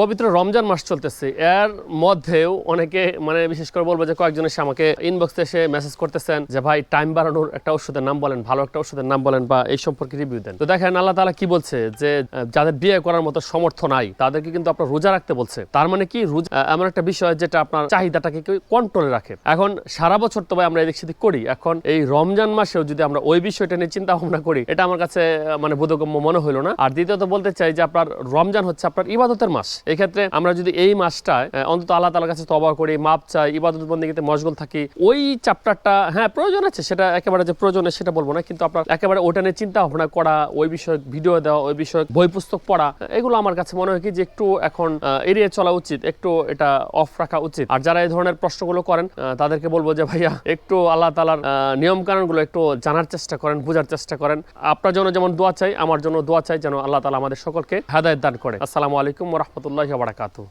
পবিত্র রমজান মাস চলতেছে। এর মধ্যেও অনেকে মানে বিশেষ করে বলব যে কয়েকজন এসে আমাকে ইনবক্সে এসে মেসেজ করতেছেন যে, ভাই টাইম বাড়ানোর একটা ওষুধের নাম বলেন, ভালো একটা ওষুধের নাম বলেন বা এই সম্পর্কে রিভিউ দেন। তো দেখেন আল্লাহ তালা কি বলছে? যে, যাদের বিয়ে করার মতো সমর্থ নাই, তাদেরকে কিন্তু আপনার রোজা রাখতে বলছে। তার মানে কি? রোজা এমন একটা বিষয় যেটা আপনার চাহিদাটাকে কন্ট্রোলে রাখে। এখন সারা বছর তো ভাই আমরা এদিক সেদিক করি। এখন এই রমজান মাসেও যদি আমরা ওই বিষয়টা নিয়ে চিন্তা ভাবনা করি, এটা আমার কাছে মানে বোধগম্য মনে হলো না। আর দ্বিতীয়ত বলতে চাই যে, আপনার রমজান হচ্ছে আপনার ইবাদতের মাস। এই ক্ষেত্রে আমরা যদি এই মাসটায় অন্তত আল্লাহ তালার কাছে তবা করি, মাপ চাই, ইবাদত বন্দীতে মশগুল থাকি, ওই চ্যাপ্টারটা হ্যাঁ প্রয়োজন আছে, সেটা একেবারে যে প্রয়োজন সেটা বলব না, কিন্তু আপনার একেবারে ওটা নিয়ে চিন্তা ভাবনা করা, ওই বিষয়ক ভিডিও দেওয়া, ওই বিষয়ক বই পুস্তক পড়া, এগুলো আমার কাছে মনে হয় কি যে একটু এখন এড়িয়ে চলা উচিত, একটু এটা অফ রাখা উচিত। আর যারা এই ধরনের প্রশ্নগুলো করেন তাদেরকে বলব যে, ভাইয়া, একটু আল্লাহ তালার নিয়ম কানুনগুলো একটু জানার চেষ্টা করেন, বোঝার চেষ্টা করেন। আপনার জন্য যেমন দোয়া চাই, আমার জন্য দোয়া চাই যেন আল্লাহ তালা আমাদের সকলকে হেদায়ত দান করে। আসসালামু আলাইকুম রহমতুল্লাহ। warahmatullahi wabarakatuh.